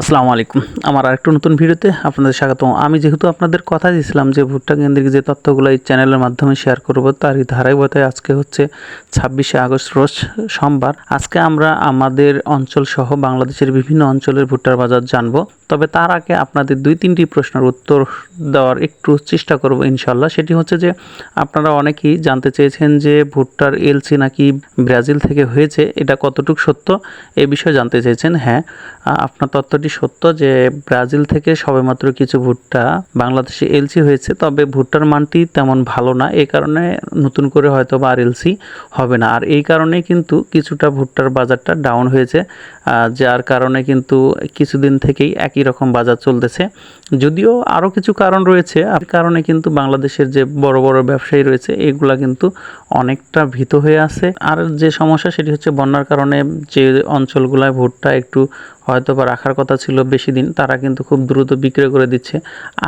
আসসালামু আলাইকুম। আমার আরেকটু নতুন ভিডিওতে আপনাদের স্বাগত আমি যেহেতু আপনাদের কথা দিয়েছিলাম যে ভুট্টা কেন্দ্রিক যে তথ্যগুলো এই চ্যানেলের মাধ্যমে শেয়ার করব, তারই ধারাবাহিকতায় আজকে হচ্ছে ছাব্বিশে আগস্ট, রোজ সোমবার। আজকে আমরা আমাদের অঞ্চল সহ বাংলাদেশের বিভিন্ন অঞ্চলের ভুট্টার বাজার জানব। তবে তার আগে আপনাদের দুই তিনটি প্রশ্নের উত্তর দেওয়ার একটু চেষ্টা করব ইনশাল্লাহ সেটি হচ্ছে যে, আপনারা অনেকেই জানতে চেয়েছেন যে ভুট্টার এলসি নাকি ব্রাজিল থেকে হয়েছে, এটা কতটুকু সত্য? এ বিষয়ে জানতে চেয়েছেন হ্যাঁ। আপনার তথ্যটি সত্য যে, ব্রাজিল থেকে সবেমাত্র কিছু ভুট্টা বাংলাদেশে এলসি হয়েছে, তবে ভুট্টার মানটি তেমন ভালো না এই কারণে নতুন করে হয়তো বা আর এলসি হবে না। আর এই কারণে কিন্তু কিছুটা ভুট্টার বাজারটা ডাউন হয়েছে যার কারণে কিন্তু কিছুদিন থেকেই একই রকম বাজার চলতেছে। যদিও আরও কিছু কারণ রয়েছে, আর কারণে কিন্তু বাংলাদেশের যে বড় বড় ব্যবসায়ী রয়েছে, এগুলা কিন্তু অনেকটা ভীত হয়ে আছে। আর যে সমস্যা সেটি হচ্ছে বন্যার কারণে যে অঞ্চলগুলায় ভুট্টা একটু হয়তো বা রাখার কথা ছিল বেশি দিন, তারা কিন্তু খুব দ্রুত বিক্রয় করে দিচ্ছে।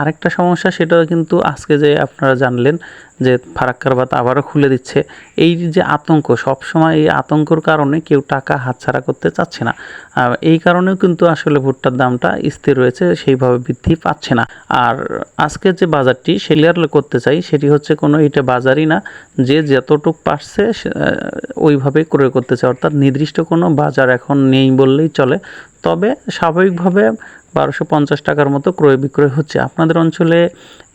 আরেকটা সমস্যা সেটাও কিন্তু আজকে যে আপনারা জানলেন যে ফারাক্কার বাত আবারও খুলে দিচ্ছে। এই যে আতঙ্ক, সবসময় এই আতঙ্কর কারণে কেউ টাকা হাতছাড়া করতে চাচ্ছে না। এই কারণেও কিন্তু আসলে ভুট্টার দামটা স্থির রয়েছে, সেইভাবে বৃদ্ধি পাচ্ছে না। আর আজকে যে বাজারটি ক্লিয়ার করতে চাই, সেটি হচ্ছে কোনো এটা বাজারই না, যে যতটুক পারছে ওইভাবেই ক্রয় করতে চায়। অর্থাৎ নির্দিষ্ট কোনো বাজার এখন নেই বললেই চলে। তবে স্বাভাবিকভাবে বারোশো পঞ্চাশ টাকার মতো ক্রয় বিক্রয় হচ্ছে। আপনাদের অঞ্চলে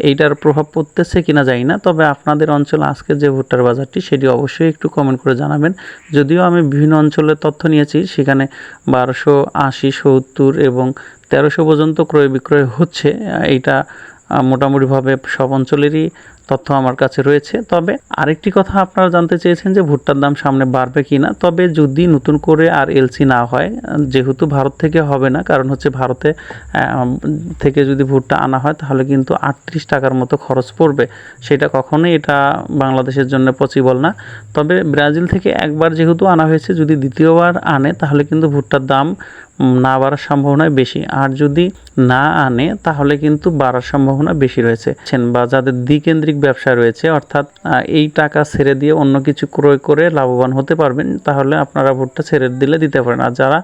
এইটার প্রভাব পড়তেছে কিনা জানি না, তবে আপনাদের অঞ্চলে আজকে যে ভুট্টার বাজারটি সেটি অবশ্যই একটু কমেন্ট করে জানাবেন। যদিও আমি বিভিন্ন অঞ্চলের তথ্য নিয়েছি, সেখানে বারোশো আশি, সত্তর এবং তেরোশো পর্যন্ত ক্রয় বিক্রয় হচ্ছে। এইটা মোটামুটিভাবে সব অঞ্চলেরই তথ্য আমার কাছে রয়েছে। তবে আরেকটি কথা আপনারা জানতে চেয়েছেন যে ভুট্টার দাম সামনে বাড়বে কি না তবে যদি নতুন করে আর এলসি না হয়, যেহেতু ভারত থেকে হবে না, কারণ হচ্ছে ভারতে থেকে যদি ভুট্টা আনা হয়, তাহলে কিন্তু আটত্রিশ টাকার মতো খরচ পড়বে। সেটা কখনোই এটা বাংলাদেশের জন্য পসিবল না। তবে ব্রাজিল থেকে একবার যেহেতু আনা হয়েছে, যদি দ্বিতীয়বার আনে, তাহলে কিন্তু ভুট্টার দাম না বাড়ার সম্ভাবনা বেশি। আর যদি না আনে, তাহলে কিন্তু বাড়ার সম্ভাবনা বেশি রয়েছে। বা যাদের দ্বিকেন্দ্রিক ব্যবসা রয়েছে, অর্থাৎ এই টাকা ছেড়ে দিয়ে অন্য কিছু ক্রয় করে লাভবান হতে পারবেন, তাহলে আপনারা ভুট্টা ছেড়ে দিলে দিতে পারেন। আর যারা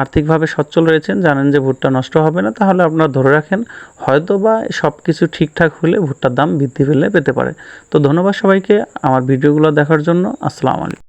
আর্থিকভাবে সচ্ছল রয়েছেন, জানেন যে ভুট্টা নষ্ট হবে না, তাহলে আপনারা ধরে রাখেন, হয়তো বা সব কিছু ঠিকঠাক হলে ভুট্টার দাম বৃদ্ধি পেলে পেতে পারে। তো ধন্যবাদ সবাইকে আমার ভিডিওগুলো দেখার জন্য, আসসালামু আলাইকুম।